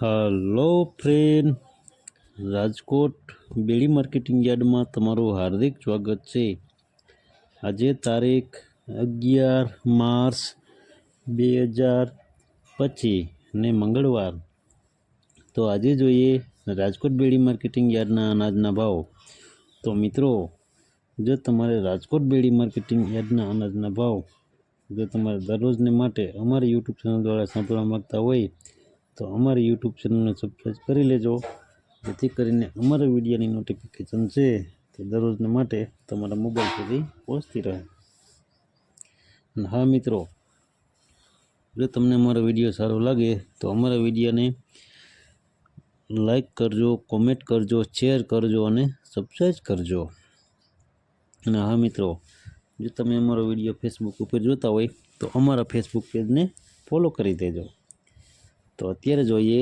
Hello friend, Rajkot Bedi marketing યાર્ડમાં તમારું હાર્દિક સ્વાગત છે. આજે તારીખ અગિયાર માર્ચ બે હજાર પચીસ ને મંગળવાર. તો આજે જોઈએ રાજકોટ બેડી માર્કેટિંગ યાર્ડના અનાજના ભાવ. તો મિત્રો, જો તમારે રાજકોટ બેડી માર્કેટિંગ યાર્ડના અનાજના ભાવ જો તમારે દરરોજને માટે અમારી યુટ્યુબ ચેનલ દ્વારા સાંભળવા માગતા હોય તો અમારી યુટ્યુબ ચેનલને સબસ્ક્રાઈબ કરી લેજો. જેથી કરીને અમારા વિડીયોની નોટિફિકેશન છે તે દરરોજને માટે તમારા મોબાઈલ સુધી પહોંચતી રહે. અને હા મિત્રો, જો તમને અમારો વીડિયો સારો લાગે તો અમારા વિડીયોને લાઈક કરજો કોમેન્ટ કરજો શેર કરજો અને સબસ્ક્રાઈબ કરજો. અને હા મિત્રો, જો તમે અમારો વીડિયો ફેસબુક ઉપર જોતા હોય તો અમારા ફેસબુક પેજને ફોલો કરી દેજો. તો અત્યારે જોઈએ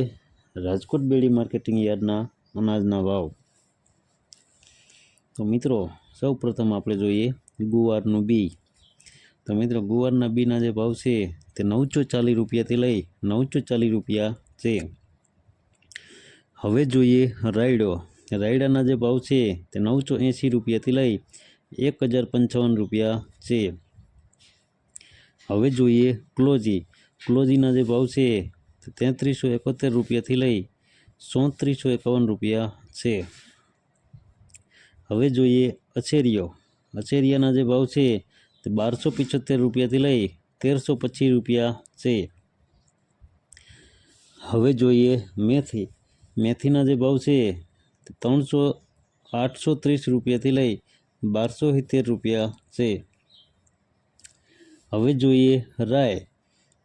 રાજકોટ બેડી માર્કેટિંગ યાર્ડના અનાજના ભાવ. તો મિત્રો સૌ પ્રથમ આપણે જોઈએ ગુવારનું બી. તો મિત્રો, ગુવારના બીના જે ભાવ છે તે નવસો ચાલીસ રૂપિયાથી લઈ નવસો ચાલીસ રૂપિયા છે. હવે જોઈએ રાયડો. રાયડાના જે ભાવ છે તે નવસો એંસી રૂપિયાથી લઈ એક હજાર પંચાવન રૂપિયા છે. હવે જોઈએ ક્લોજી. ક્લોજીના જે ભાવ છે તેત્રીસો એકોતેર રૂપિયાથી લઈ ચોત્રીસો એકાવન રૂપિયા છે. હવે જોઈએ અછેરીઓ. અછેરિયાના જે ભાવ છે તે બારસો પિચોતેર રૂપિયાથી લઈ તેરસો પચીસ રૂપિયા છે. હવે જોઈએ મેથી. મેથીના જે ભાવ છે તે ત્રણસો આઠસો ત્રીસ રૂપિયાથી લઈ બારસો સિત્તેર રૂપિયા છે. હવે જોઈએ રાય.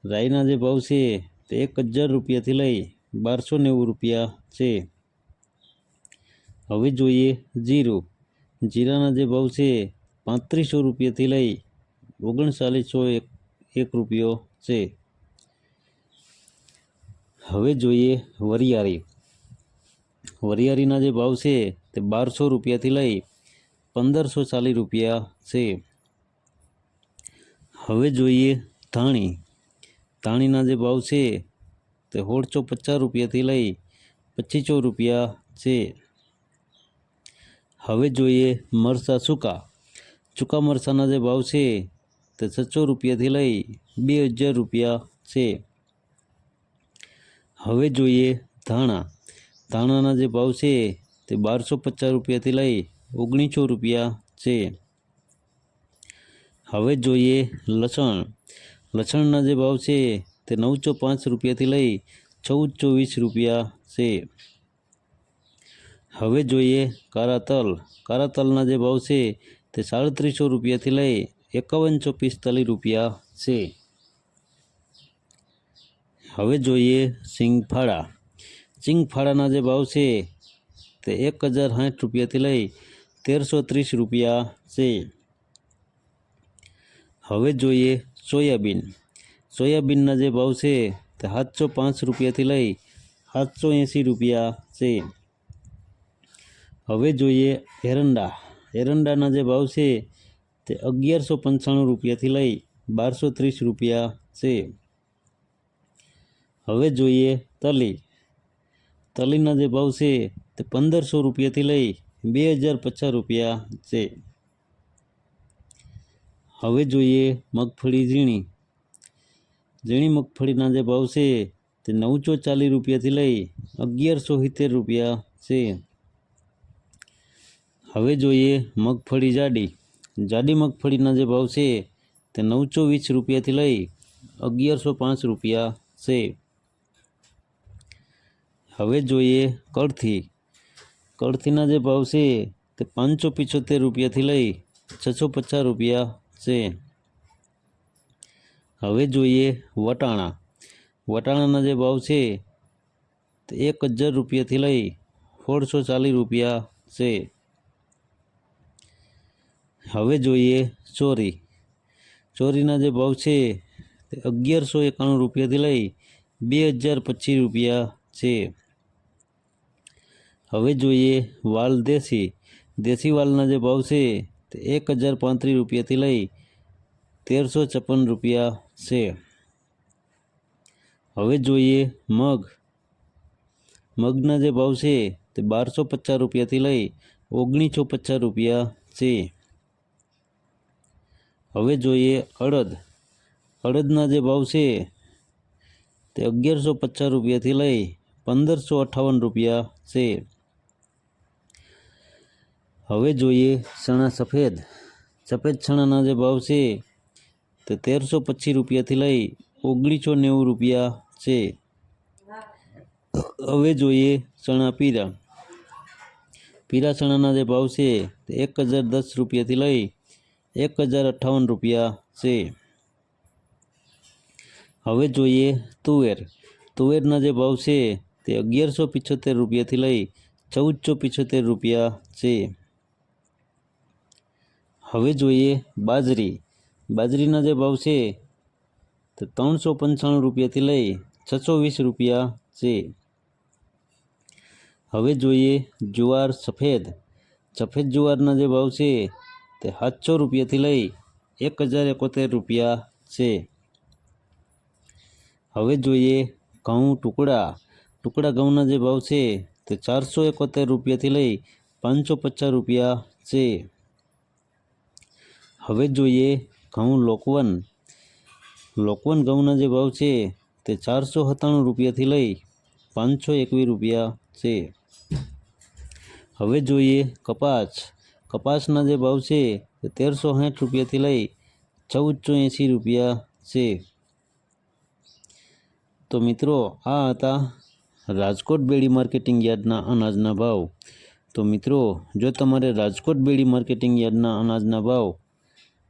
રાયના જે ભાવ છે તે એક હજાર રૂપિયાથી લઈ બારસો નેવું રૂપિયા છે. હવે જોઈએ જીરું. જીરાના જે ભાવ છે, પાંત્રીસો રૂપિયાથી લઈ ઓગણચાલીસો એક એક રૂપિયો છે. હવે જોઈએ વરિયાળી. વરિયાળીના જે ભાવ છે, તે બારસો રૂપિયાથી લઈ પંદરસો ચાલીસ રૂપિયા છે. હવે જોઈએ ધાણી. ધાણીના જે ભાવ છે તે સોળસો પચાસ રૂપિયાથી લઈ પચીસો રૂપિયા છે. હવે જોઈએ મરચાં સૂકા. સૂકા મરચાંના જે ભાવ છે તે છસો રૂપિયાથી લઈ બે હજાર રૂપિયા છે. હવે જોઈએ ધાણા. ધાણાના જે ભાવ છે તે બારસો પચાસ રૂપિયાથી લઈ ઓગણીસો રૂપિયા છે. હવે જોઈએ લસણ. લસણના જે ભાવ છે તે નવસો પાંચ રૂપિયાથી લઈ ચૌદસો વીસ રૂપિયા છે. હવે જોઈએ કાળા તલ કાળા તલના જે ભાવ છે તે સાડત્રીસો રૂપિયાથી લઈ એકાવનસો પિસ્તાલીસ રૂપિયા છે. હવે જોઈએ સિંગફાળા. સિંગફાળાના જે ભાવ છે તે એક હજાર સાઠ રૂપિયાથી લઈ તેરસો ત્રીસ રૂપિયા છે. હવે જોઈએ સોયાબીન. સોયાબીનના જે ભાવ છે તે સાતસો પાંચ રૂપિયાથી લઈ સાતસો એંસી રૂપિયા છે. હવે જોઈએ એરંડા. એરંડાના જે ભાવ છે તે અગિયારસો પંચાણું રૂપિયાથી લઈ બારસો ત્રીસ રૂપિયા છે. હવે જોઈએ તલી. તલીના જે ભાવ છે તે પંદરસો રૂપિયાથી લઈ બે હજાર પચાસ રૂપિયા છે. હવે જોઈએ મગફળી ઝીણી. ઝીણી મગફળીના જે ભાવ છે તે નવસો ચાલીસ રૂપિયાથી લઈ અગિયારસો સિત્તેર રૂપિયા છે. હવે જોઈએ મગફળી જાડી. જાડી મગફળીના જે ભાવ છે તે નવસો વીસ રૂપિયાથી લઈ અગિયારસો પાંચ રૂપિયા છે. હવે જોઈએ કળથી. કળથીના જે ભાવ છે તે પાંચસો પિચોતેર રૂપિયાથી લઈ છસો પચાસ રૂપિયા છે. હવે જોઈએ વટાણા. વટાણાના જે ભાવ છે, તે એક હજાર રૂપિયાથી લઈ સોળસો ચાલીસ રૂપિયા છે. હવે જોઈએ ચોરી. ચોરીના જે ભાવ છે, તે અગિયારસો એકાણું રૂપિયાથી લઈ બે હજાર પચીસ રૂપિયા છે. હવે જોઈએ વાલ દેશી. દેશી વાલના જે ભાવ છે એક હજાર પાંત્રીસ રૂપિયાથી લઈ તેરસો છપ્પન રૂપિયા છે. હવે જોઈએ મગ. મગના જે ભાવ છે તે બારસો પચાસ રૂપિયાથી લઈ ઓગણીસો પચાસ રૂપિયા છે. હવે જોઈએ અડદ. અડદના જે ભાવ છે તે અગિયારસો પચાસ રૂપિયાથી લઈ પંદરસો અઠ્ઠાવન રૂપિયા છે. હવે જોઈએ ચણા સફેદ. સફેદ ચણાના જે ભાવ છે તે તેરસો પચીસ રૂપિયાથી લઈ ઓગણીસો નેવું રૂપિયા છે. હવે જોઈએ ચણા પીરા. પીરા ચણાના જે ભાવ છે તે એક હજાર દસ રૂપિયાથી લઈ એક હજાર અઠ્ઠાવન રૂપિયા છે. હવે જોઈએ તુવેર. તુવેરના જે ભાવ છે તે અગિયારસો પિછોતેર રૂપિયાથી લઈ ચૌદસો પિછોતેર રૂપિયા છે. હવે જોઈએ બાજરી. બાજરીના જે ભાવ છે તે ત્રણસો પંચાણું રૂપિયાથી લઈ છસો વીસ રૂપિયા છે. હવે જોઈએ જુવાર સફેદ. સફેદ જુવારના જે ભાવ છે તે સાતસો રૂપિયાથી લઈ એક હજાર એકોતેર રૂપિયા છે. હવે જોઈએ ઘઉં ટુકડા. ટુકડા ઘઉંના જે ભાવ છે તે ચારસો એકોતેર રૂપિયાથી લઈ પાંચસો પચાસ રૂપિયા છે. હવે જોઈએ ઘઉં લોકવન. લોકવન ઘઉંના જે ભાવ છે તે ચારસો સત્તાણું રૂપિયાથી લઈ પાંચસો એકવીસ રૂપિયા છે. હવે જોઈએ કપાસ. કપાસના જે ભાવ છે તે તેરસો સાઠ રૂપિયાથી લઈ ચૌદસો એંસી રૂપિયા છે. તો મિત્રો, આ હતા રાજકોટ બેડી માર્કેટિંગ યાર્ડના અનાજના ભાવ. તો મિત્રો, જો તમારે રાજકોટ બેડી માર્કેટિંગ યાર્ડના અનાજના ભાવ